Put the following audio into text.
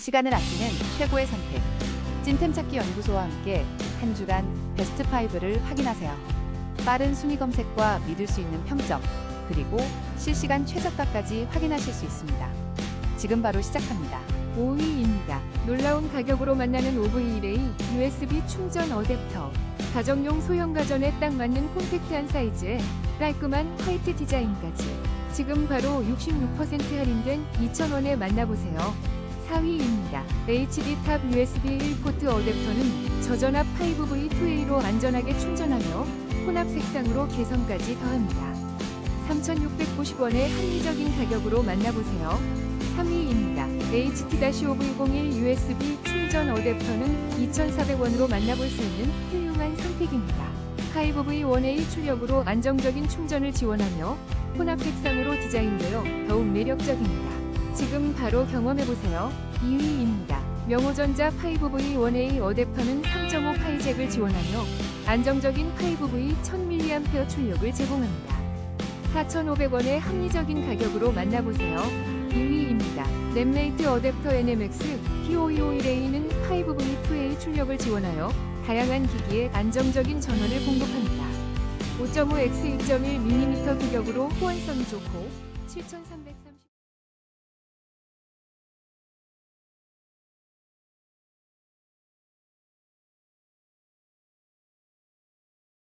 시간을 아끼는 최고의 선택. 찐템 찾기 연구소와 함께 한 주간 베스트 5를 확인하세요. 빠른 순위 검색과 믿을 수 있는 평점, 그리고 실시간 최저가까지 확인하실 수 있습니다. 지금 바로 시작합니다. 5위입니다. 놀라운 가격으로 만나는 OV1A USB 충전 어댑터. 가정용 소형 가전에 딱 맞는 콤팩트한 사이즈에 깔끔한 화이트 디자인까지. 지금 바로 66% 할인된 2,000원에 만나보세요. 4위입니다. HD 탑 USB 1포트 어댑터는 저전압 5V2A로 안전하게 충전하며 혼합 색상으로 개성까지 더합니다. 3,690원의 합리적인 가격으로 만나보세요. 3위입니다. HT-501 USB 충전 어댑터는 2,400원으로 만나볼 수 있는 훌륭한 선택입니다. 5V1A 출력으로 안정적인 충전을 지원하며 혼합 색상으로 디자인되어 더욱 매력적입니다. 지금 바로 경험해보세요. 2위입니다. 명호전자 5V1A 어댑터는 3.5 파이잭을 지원하며 안정적인 5V 1000mAh 출력을 제공합니다. 4,500원의 합리적인 가격으로 만나보세요. 2위입니다. 랩메이트 어댑터 NMX P5251A는 5V2A 출력을 지원하여 다양한 기기에 안정적인 전원을 공급합니다. 5.5x 2.1mm 규격으로 호환성이 좋고 7,300